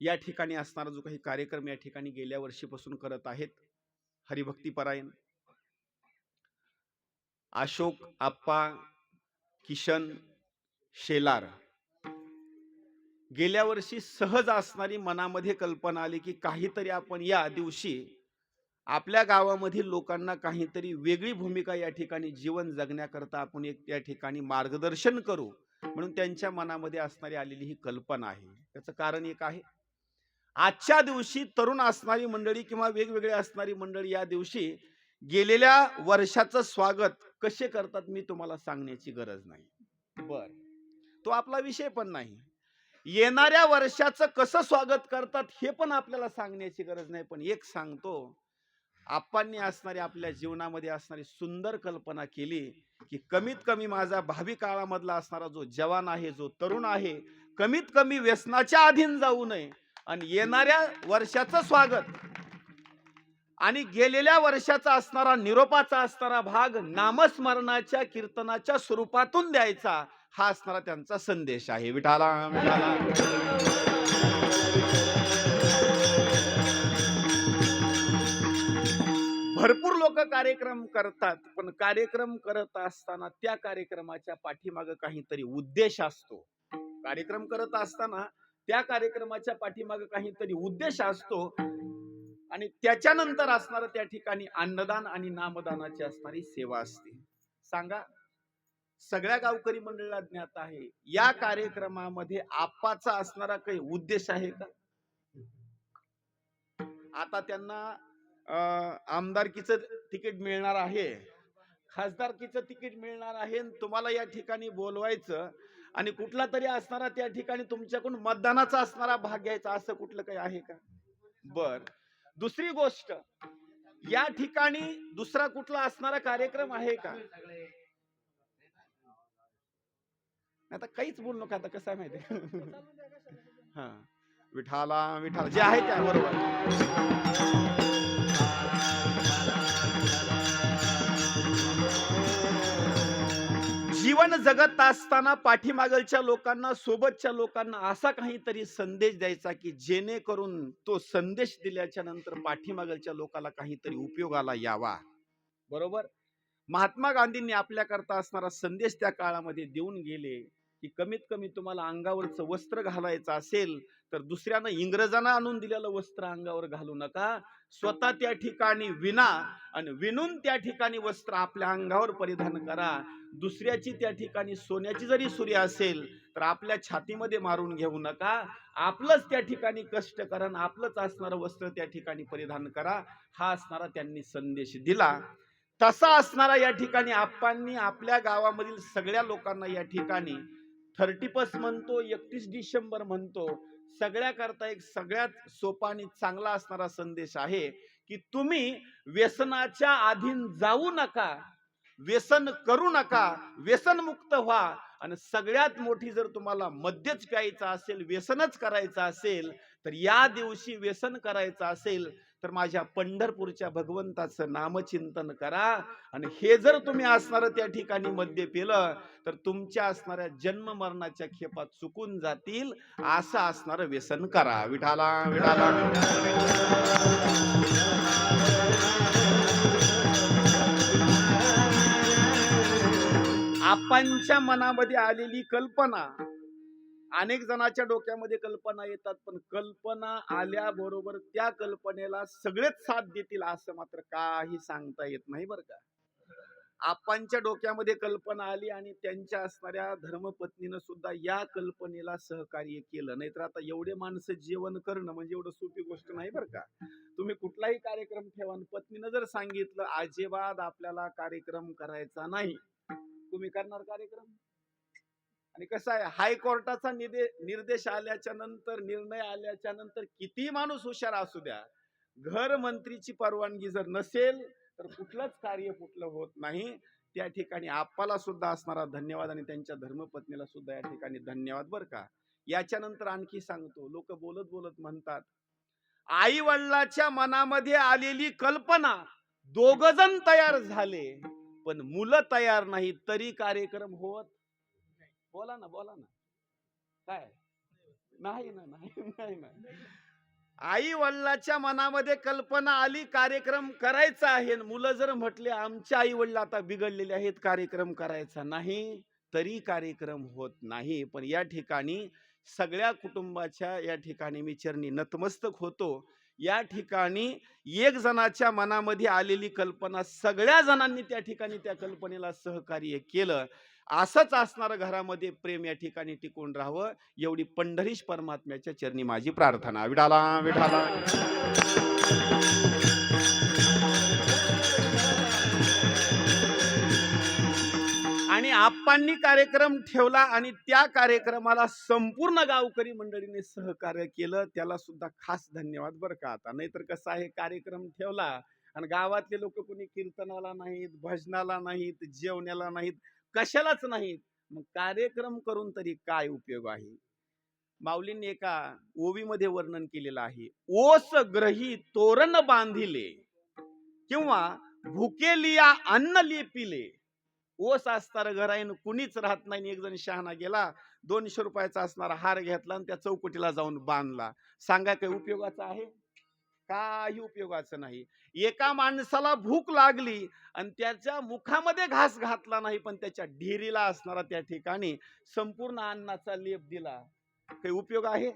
या ठिकाणी असणारा जो काही कार्यक्रम या ठिकाणी गेल्या वर्षीपासून करत आहेत हरिभक्तीपरायण अशोक आप्पा किशन शेलार. गेल्या वर्षी सहज असणारी मनामध्ये कल्पना आली की काहीतरी आपण या दिवशी आपल्या गावामधील लोकांना काहीतरी वेगळी भूमिका या ठिकाणी जीवन जगण्याकरता आपण एक त्या ठिकाणी मार्गदर्शन करू म्हणून त्यांच्या मनामध्ये असणारी आलेली ही कल्पना आहे. त्याचं कारण एक आहे. आजच्या दिवशी तरुण असणारी मंडळी किंवा वेगवेगळी असणारी मंडळी या दिवशी गेलेल्या वर्षाचं स्वागत कसे करतात मी तुम्हाला सांगण्याची गरज नाही. बर. तो आपला विषय पण नाही. येणाऱ्या वर्षाचं कसं स्वागत करतात हे पण आपल्याला सांगण्याची गरज नाही. पण एक सांगतो आप्पांनी असणारी आपल्या जीवनामध्ये असणारी सुंदर कल्पना केली की कमीत कमी माझा भावी काळामधला असणारा जो जवान आहे जो तरुण आहे कमीत कमी व्यसनाच्या अधीन जाऊ नये. आणि येणाऱ्या वर्षाचं स्वागत. आणि गेलेल्या वर्षाचा असणारा निरोपाचा असणारा भाग नामस्मरणाच्या कीर्तनाच्या स्वरूपातून द्यायचा हा असणारा त्यांचा संदेश आहे. विठाला विठाला. भरपूर लोक कार्यक्रम करतात पण कार्यक्रम करत असताना त्या कार्यक्रमाच्या पाठीमाग काहीतरी उद्देश असतो. कार्यक्रम करत असताना त्या कार्यक्रमाच्या पाठीमागे काहीतरी उद्देश असतो. आणि त्याच्यानंतर असणार त्या ठिकाणी अन्नदान आणि नामदानाची असणारी सेवा असते. सांगा सगळ्या गावकरी मंडळाला ज्ञात आहे या कार्यक्रमामध्ये आप्पाचा असणारा काही उद्देश आहे का? आता त्यांना अं, तिकीट मिळणार आहे. खासदारकीचं तिकीट मिळणार आहे आणि तुम्हाला या ठिकाणी बोलवायचं आणि कुठला तरी असणारा त्या ठिकाणी तुमच्याकडून मतदानाचा असणारा भाग घ्यायचा असं कुठलं काही आहे का? बर. दुसरी गोष्ट या ठिकाणी दुसरा कुठला असणारा कार्यक्रम आहे का? आता काहीच बोलू नका आता कसं आहे माहिती हा. विठाला विठाला. जे आहे त्या बरोबर. जीवन जगत असताना पाठीमागलच्या लोकांना सोबतच्या लोकांना असा काहीतरी संदेश द्यायचा की जेणेकरून तो संदेश दिल्याच्या नंतर पाठीमागलच्या लोकाला काहीतरी उपयोगाला यावा. बरोबर? महात्मा गांधींनी आपल्याकरता असणारा संदेश त्या काळामध्ये देऊन गेले. की कमीत कमी तुम्हाला अंगावरचं वस्त्र घालायचं असेल तर दुसऱ्यानं इंग्रजांना आणून दिलेलं वस्त्र अंगावर घालू नका. स्वतः त्या ठिकाणी विना आणि विणून त्या ठिकाणी वस्त्र आपल्या अंगावर परिधान करा. दुसऱ्याची त्या ठिकाणी सोन्याची जरी सुरी असेल तर आपल्या छातीमध्ये मारून घेऊ नका. आपलंच त्या ठिकाणी कष्ट करा आपलंच असणारं वस्त्र त्या ठिकाणी परिधान करा. हा असणारा त्यांनी संदेश दिला. तसा असणारा या ठिकाणी आप्पांनी आपल्या गावामधील सगळ्या लोकांना या ठिकाणी थर्टी फर्स्ट म्हणतो एकतीस डिसेंबर म्हणतो. सगळ्याकरता एक सगळ्यात सोपा आणि चांगला असणारा संदेश आहे की तुम्ही व्यसनाच्या अधीन जाऊ नका व्यसन करू नका व्यसनमुक्त व्हा. आणि सगळ्यात मोठी जर तुम्हाला मद्यच प्यायचं असेल व्यसनच करायचं असेल तर या दिवशी व्यसन करायचं असेल तर माझ्या पंढरपूरच्या भगवंताचं नामचिंतन करा. आणि हे जर तुम्ही असणार त्या ठिकाणी मद्य पिलं तर तुमच्या असणाऱ्या जन्म मरणाच्या खेपात चुकून जातील. असं असणार व्यसन करा. विठाला विठाला. आपांच्या मनामध्ये आलेली कल्पना अनेक जणांच्या डोक्यामध्ये कल्पना येतात पण कल्पना आल्याबरोबर त्या कल्पनेला सगळेच साथ देतील असं मात्र काही सांगता येत नाही बरं का. आपांच्या डोक्यामध्ये कल्पना आली आणि त्यांच्या असणाऱ्या धर्मपत्नीनं सुद्धा या कल्पनेला सहकार्य केलं. नाहीतर आता एवढे माणसं जेवण करणं म्हणजे एवढं सोपी गोष्ट नाही बरं का. तुम्ही कुठलाही कार्यक्रम ठेवा पत्नीनं जर सांगितलं अजिबात आपल्याला कार्यक्रम करायचा नाही. तुम्ही करणार कार्यक्रम? आणि कसं आहे हायकोर्टाचा निदे निर्देश आल्याच्यानंतर निर्णय आल्याच्यानंतर किती माणूस हुशार असू द्या. घर मंत्रीची परवानगी जर नसेल तर कुठलंच कार्य कुठलं होत नाही. त्या ठिकाणी आप्पाला सुद्धा असणारा धन्यवाद आणि त्यांच्या धर्मपत्नीला सुद्धा या ठिकाणी धन्यवाद बरं का. याच्यानंतर आणखी सांगतो लोक बोलत बोलत म्हणतात आई वडिलाच्या मनामध्ये आलेली कल्पना दोघ जण तयार झाले पण मुलं तयार नाही तरी कार्यक्रम होत बोला ना बोला ना. काय? नाही ना नाही नाही ना आई वडिलाच्या मनामध्ये कल्पना आली कार्यक्रम करायचा आहे. मुलं जर म्हटले आमच्या आई वडील आता बिघडलेले आहेत कार्यक्रम करायचा नाही. तरी कार्यक्रम होत नाही. पण या ठिकाणी सगळ्या कुटुंबाच्या या ठिकाणी मी चरणी नतमस्तक होतो. या ठिकाणी एक जणाच्या मनामध्ये आलेली कल्पना सगळ्या जणांनी त्या ठिकाणी त्या कल्पनेला सहकार्य केलं. असंच असणारं घरामध्ये प्रेम या ठिकाणी टिकून राहावं एवढी पंढरीश परमात्म्याच्या चरणी माझी प्रार्थना. विठाला विठाला आणि आप्पांनी कार्यक्रम ठेवला आणि त्या कार्यक्रमाला संपूर्ण गावकरी मंडळीने सहकार्य केलं त्याला सुद्धा खास धन्यवाद बरं का. आता नाहीतर कसं आहे कार्यक्रम ठेवला आणि गावातले लोक कोणी कीर्तनाला नाहीत भजनाला नाहीत जेवण्याला नाहीत कशालाच नाहीत मग कार्यक्रम करून तरी काय उपयोग आहे? माऊलींनी एका ओवीमध्ये वर्णन केलेलं आहे ओस ग्रही तोरण बांधिले किंवा भुकेलिया अन्न लेपिले. ओस असणार घराईन कुणीच राहत नाही एक जण शहाणा गेला दोनशे रुपयाचा असणारा हार घेतला आणि त्या चौकटीला जाऊन बांधला. सांगा काही उपयोगाचा आहे? काही उपयोगाचं नाही. एका माणसाला भूक लागली आणि त्याच्या मुखामध्ये घास घातला नाही पण त्याच्या ढेरीला असणारा त्या ठिकाणी संपूर्ण अन्नाचा लेप दिला. काही उपयोग आहे?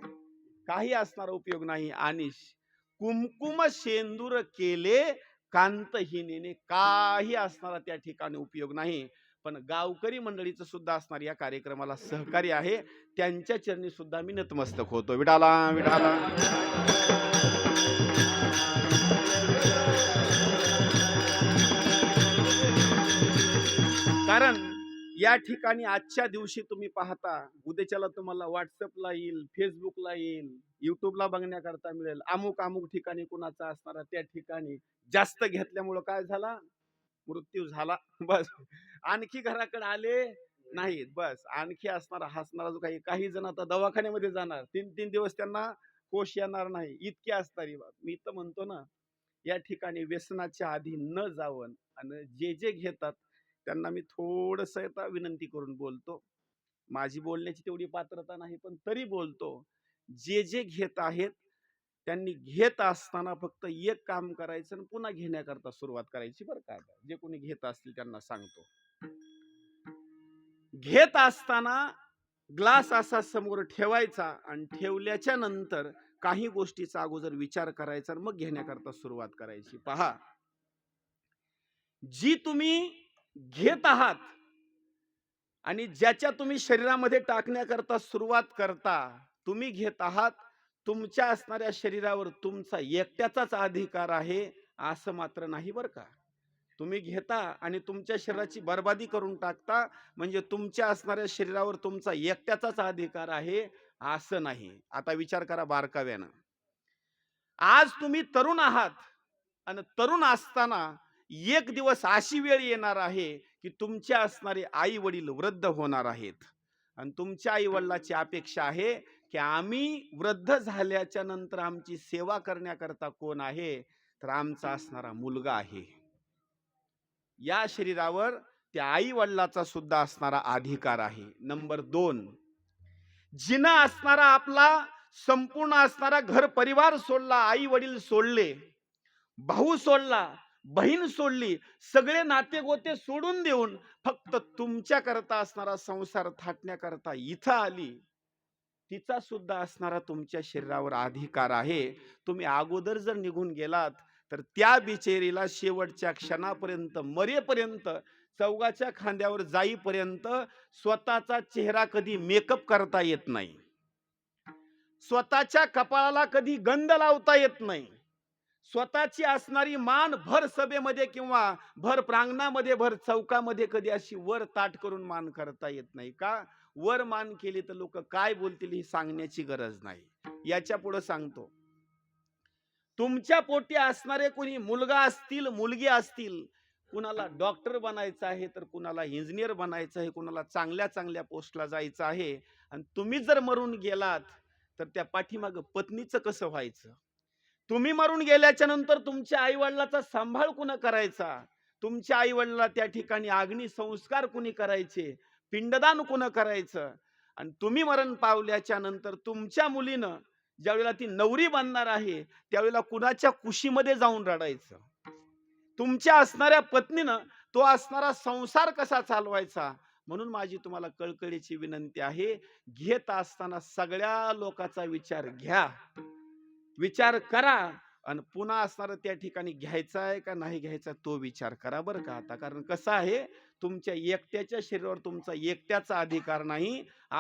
काही असणारा उपयोग नाही. आणि कुमकुम शेंदूर केले कांतहिनीने काही असणारा त्या ठिकाणी उपयोग नाही. पण गावकरी मंडळीचं सुद्धा असणार या कार्यक्रमाला सहकार्य आहे. त्यांच्या चरणी सुद्धा मी नतमस्तक होतो. विडाला विडाला. कारण या ठिकाणी आजच्या दिवशी तुम्ही पाहता उद्याच्याला तुम्हाला व्हॉट्सअपला येईल फेसबुकला येईल युट्यूबला बघण्याकरता मिळेल. अमुक अमुक ठिकाणी कुणाचा असणारा त्या ठिकाणी जास्त घेतल्यामुळं काय झाला? मृत्यू झाला. बस. आणखी घराकडे आले नाहीत. बस. आणखी असणारा हसणारा जो काही काही जण आता दवाखान्यामध्ये जाणार. तीन तीन दिवस त्यांना कोश येणार नाही इतके बाब. मी तर म्हणतो ना या ठिकाणी व्यसनाच्या आधी न जावं आणि जे जे घेतात त्यांना मी थोडस येता विनंती करून बोलतो. माझी बोलण्याची तेवढी पात्रता नाही पण तरी बोलतो. जे जे घेत आहेत त्यांनी घेत असताना फक्त एक काम करायचं आणि पुन्हा घेण्याकरता सुरुवात करायची बरं का. जे कोणी घेत असतील त्यांना सांगतो. घेत असताना ग्लास असा समोर ठेवायचा आणि ठेवल्याच्या नंतर काही गोष्टीचा अगोदर विचार करायचा मग घेण्याकरता सुरुवात करायची. पहा. जी तुम्ही घेत आहात आणि ज्याच्या तुम्ही शरीरामध्ये टाकण्याकरता सुरुवात करता तुम्ही घेत आहात तुमच्या असणाऱ्या शरीरावर तुमचा एकट्याचाच अधिकार आहे असं मात्र नाही बरं का? तुम्ही घेता आणि तुमच्या शरीराची बर्बादी करून टाकता म्हणजे तुमच्या असणाऱ्या शरीरावर तुमचा एकट्याचाच अधिकार आहे असं नाही. आता विचार करा बारकाव्यानं. आज तुम्ही तरुण आहात आणि तरुण असताना एक दिवस अशी वेळ येणार आहे की तुमच्या असणारे आई वडील वृद्ध होणार आहेत. आणि तुमच्या आई वडिलाची अपेक्षा आहे की आम्ही वृद्ध झाल्याच्यानंतर आमची सेवा करण्याकरता कोण आहे? तर आमचा असणारा मुलगा आहे. या शरीरावर त्या आई वडिलाचा सुद्धा असणारा अधिकार आहे. नंबर दोन जिना असणारा आपला संपूर्ण असणारा घर परिवार सोडला आई वडील सोडले भाऊ सोडला बहीण सोडली सगळे नाते गोते सोडून देऊन फक्त तुमच्या करता असणारा संसार थाटण्याकरता इथं आली तिचा सुद्धा असणारा तुमच्या शरीरावर अधिकार आहे. तुम्ही अगोदर जर निघून गेलात तर त्या बिचेरीला शेवटच्या क्षणापर्यंत मरेपर्यंत चौगाच्या खांद्यावर जाईपर्यंत स्वतःचा चेहरा कधी मेकअप करता येत नाही. स्वतःच्या कपाळाला कधी गंध लावता येत नाही. स्वतःची असणारी मान भर सभेमध्ये किंवा भर प्रांगणामध्ये भर चौकामध्ये कधी अशी वर ताट करून मान करता येत नाही का? वर मान केली तर लोक काय बोलतील ही सांगण्याची गरज नाही. याच्यापुढे सांगतो. तुमच्या पोटी असणारे कोणी मुलगा असतील मुलगी असतील कुणाला डॉक्टर बनायचं आहे तर कुणाला इंजिनियर बनायचं आहे कुणाला चांगल्या चांगल्या पोस्टला जायचं आहे आणि तुम्ही जर मरून गेलात तर त्या पाठीमाग पत्नीचं कसं व्हायचं? तुम्ही मरून गेल्याच्यानंतर तुमच्या आईवडिलाचा सांभाळ कुणा करायचा? तुमच्या आईवडिला त्या ठिकाणी अग्नी संस्कार कुणी करायचे? पिंडदान कुणं करायचं? आणि तुम्ही मरण पावल्याच्या नंतर तुमच्या मुलीनं ज्यावेळेला ती नवरी बांधणार आहे त्यावेळेला कुणाच्या कुशीमध्ये जाऊन रडायचं? तुमच्या असणाऱ्या पत्नीनं तो असणारा संसार कसा चालवायचा? म्हणून माझी तुम्हाला कळकळीची विनंती आहे घेत असताना सगळ्या लोकांचा विचार घ्या. विचार करा आणि पुन्हा असणारं त्या ठिकाणी घ्यायचा आहे का नाही घ्यायचा तो विचार करा बरं का आता. कारण कसं आहे तुमच्या एकट्याच्या शरीरावर तुमचा एकट्याचा अधिकार नाही.